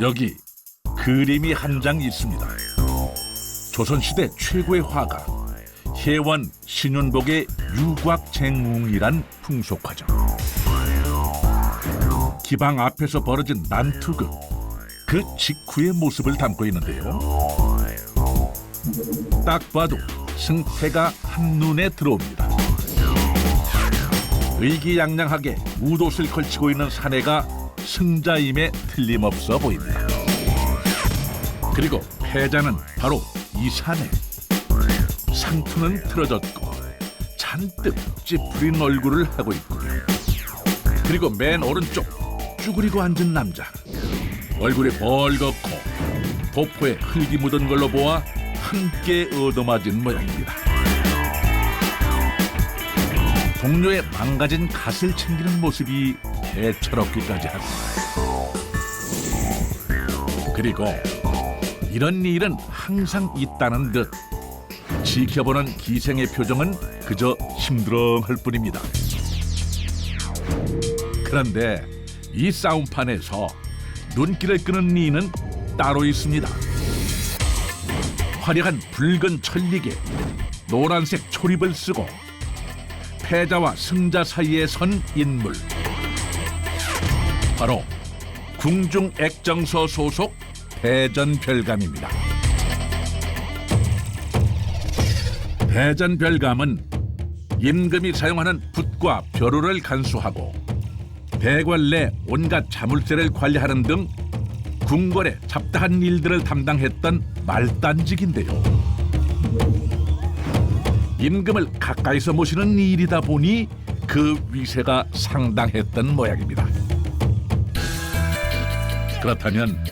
여기 그림이 한 장 있습니다. 조선시대 최고의 화가 혜원 신윤복의 유곽쟁웅이란 풍속화죠. 기방 앞에서 벌어진 난투극 그 직후의 모습을 담고 있는데요. 딱 봐도 승패가 한눈에 들어옵니다. 의기양양하게 우옷을 걸치고 있는 사내가 승자임에 틀림없어 보입니다. 그리고 패자는 바로 이 사내. 상투는 틀어졌고 잔뜩 찌푸린 얼굴을 하고 있고요. 그리고 맨 오른쪽 쭈그리고 앉은 남자. 얼굴이 벌겋고 도포에 흙이 묻은 걸로 보아 함께 얻어맞은 모양입니다. 동료의 망가진 갓을 챙기는 모습이 대처롭기까지 합니다. 그리고 이런 일은 항상 있다는 듯 지켜보는 기생의 표정은 그저 힘들어할 뿐입니다. 그런데 이 싸움판에서 눈길을 끄는 이는 따로 있습니다. 화려한 붉은 천리개, 노란색 초립을 쓰고 패자와 승자 사이에 선 인물. 바로 궁중 액정서 소속 대전별감입니다. 대전별감은 임금이 사용하는 붓과 벼루를 간수하고 대관 내 온갖 자물쇠를 관리하는 등 궁궐의 잡다한 일들을 담당했던 말단직인데요. 임금을 가까이서 모시는 일이다 보니 그 위세가 상당했던 모양입니다. 그렇다면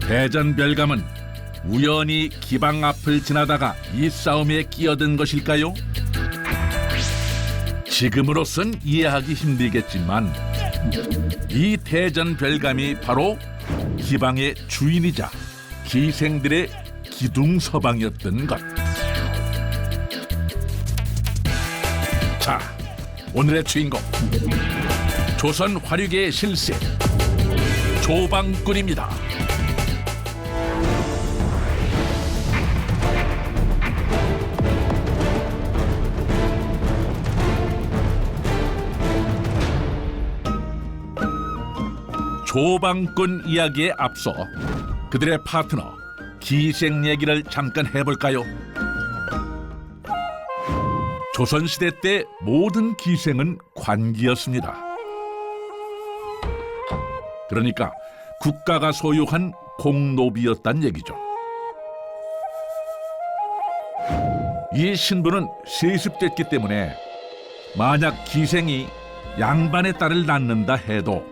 대전 별감은 우연히 기방 앞을 지나다가 이 싸움에 끼어든 것일까요? 지금으로선 이해하기 힘들겠지만 이 대전 별감이 바로 기방의 주인이자 기생들의 기둥 서방이었던 것. 자, 오늘의 주인공 조선 화류계의 실세 조방꾼입니다. 조방꾼 이야기에 앞서 그들의 파트너 기생 얘기를 잠깐 해볼까요? 조선시대 때 모든 기생은 관기였습니다. 그러니까 국가가 소유한 공노비였단 얘기죠. 이 신분은 세습됐기 때문에 만약 기생이 양반의 딸을 낳는다 해도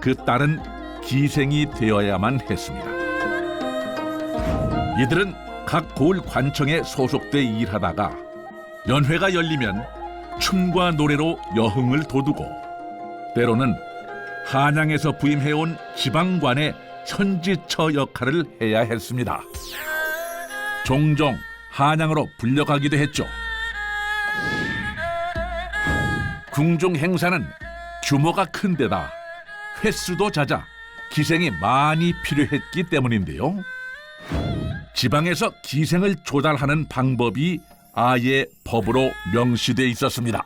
그 딸은 기생이 되어야만 했습니다. 이들은 각 고을 관청에 소속돼 일하다가 연회가 열리면 춤과 노래로 여흥을 돋우고 때로는 한양에서 부임해온 지방관의 현지처 역할을 해야 했습니다. 종종 한양으로 불려가기도 했죠. 궁중 행사는 규모가 큰 데다 횟수도 잦아 기생이 많이 필요했기 때문인데요. 지방에서 기생을 조달하는 방법이 아예 법으로 명시돼 있었습니다.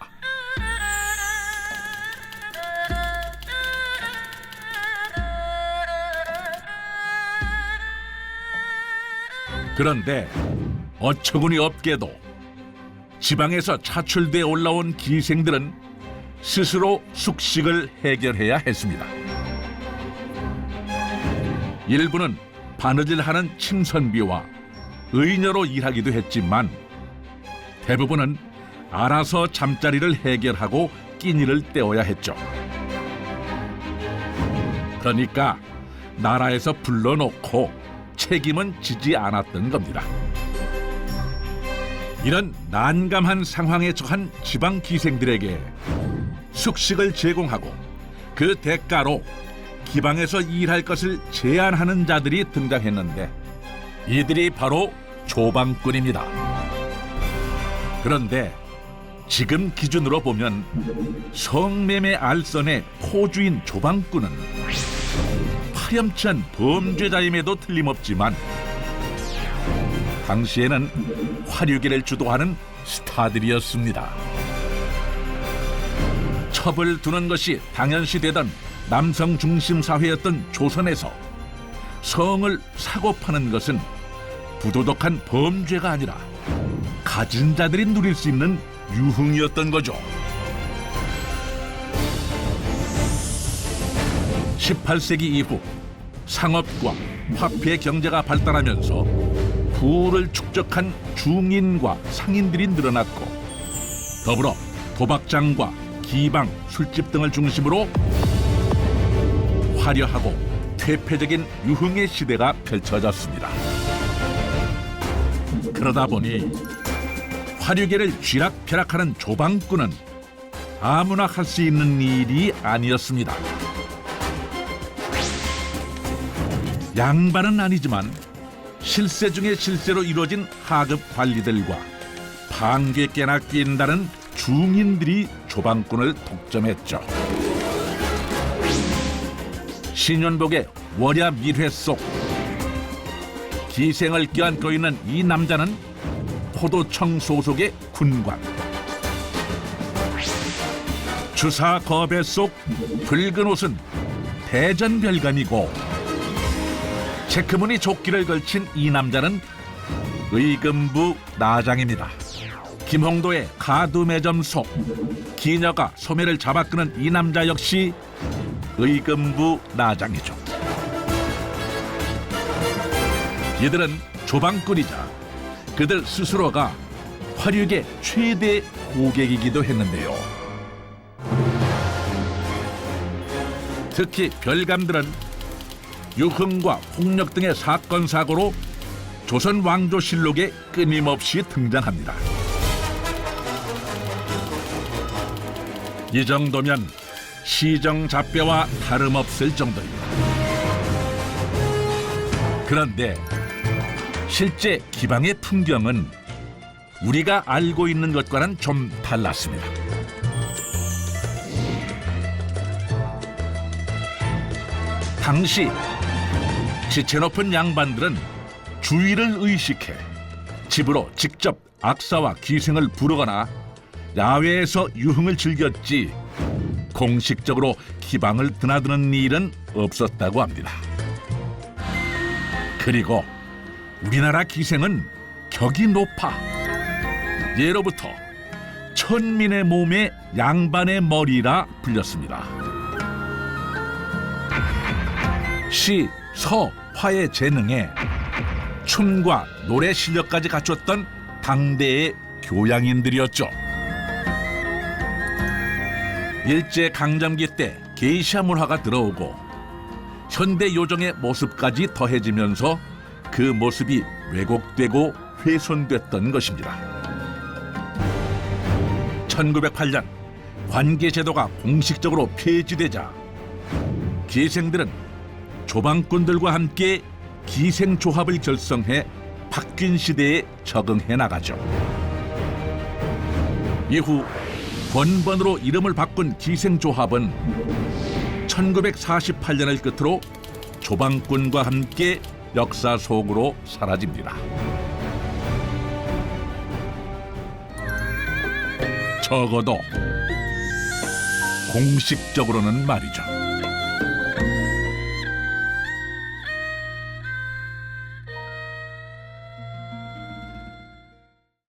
그런데 어처구니 없게도 지방에서 차출돼 올라온 기생들은 스스로 숙식을 해결해야 했습니다. 일부는 바느질하는 침선비와 의녀로 일하기도 했지만 대부분은 알아서 잠자리를 해결하고 끼니를 때워야 했죠. 그러니까 나라에서 불러놓고 책임은 지지 않았던 겁니다. 이런 난감한 상황에 처한 지방 기생들에게 숙식을 제공하고 그 대가로 기방에서 일할 것을 제안하는 자들이 등장했는데 이들이 바로 조방꾼입니다. 그런데 지금 기준으로 보면 성매매 알선의 포주인 조방꾼은 파렴치한 범죄자임에도 틀림없지만 당시에는 화류계를 주도하는 스타들이었습니다. 첩을 두는 것이 당연시 되던 남성 중심 사회였던 조선에서 성을 사고 파는 것은 부도덕한 범죄가 아니라 가진 자들이 누릴 수 있는 유흥이었던 거죠. 18세기 이후 상업과 화폐 경제가 발달하면서 부를 축적한 중인과 상인들이 늘어났고 더불어 도박장과 기방, 술집 등을 중심으로 화려하고 퇴폐적인 유흥의 시대가 펼쳐졌습니다. 그러다 보니 화류계를 쥐락펴락하는 조방꾼은 아무나 할 수 있는 일이 아니었습니다. 양반은 아니지만 실세 중에 실세로 이루어진 하급 관리들과 반개 깨나 낀다는 중인들이 조방꾼을 독점했죠. 신윤복의 월야 밀회 속 기생을 껴안고 있는 이 남자는 포도청 소속의 군관. 주사 거배 속 붉은 옷은 대전별감이고 체크무늬 조끼를 걸친 이 남자는 의금부 나장입니다. 김홍도의 가두 매점 속 기녀가 소매를 잡아 끄는 이 남자 역시 의금부 나장이죠. 이들은 조방꾼이자 그들 스스로가 화류계 최대 고객이기도 했는데요. 특히 별감들은 유흥과 폭력 등의 사건 사고로 조선 왕조실록에 끊임없이 등장합니다. 이 정도면 시정 잡배와 다름없을 정도입니다. 그런데 실제 기방의 풍경은 우리가 알고 있는 것과는 좀 달랐습니다. 당시 지체 높은 양반들은 주의를 의식해 집으로 직접 악사와 기생을 부르거나 야외에서 유흥을 즐겼지 공식적으로 기방을 드나드는 일은 없었다고 합니다. 그리고 우리나라 기생은 격이 높아 예로부터 천민의 몸에 양반의 머리라 불렸습니다. 시, 서, 화의 재능에 춤과 노래 실력까지 갖췄던 당대의 교양인들이었죠. 일제 강점기 때 게이샤 문화가 들어오고 현대 요정의 모습까지 더해지면서 그 모습이 왜곡되고 훼손됐던 것입니다. 1908년 관계 제도가 공식적으로 폐지되자 기생들은 조방꾼들과 함께 기생 조합을 결성해 바뀐 시대에 적응해 나가죠. 이후 번번으로 이름을 바꾼 기생 조합은 1948년을 끝으로 조방꾼과 함께 역사 속으로 사라집니다. 적어도 공식적으로는 말이죠.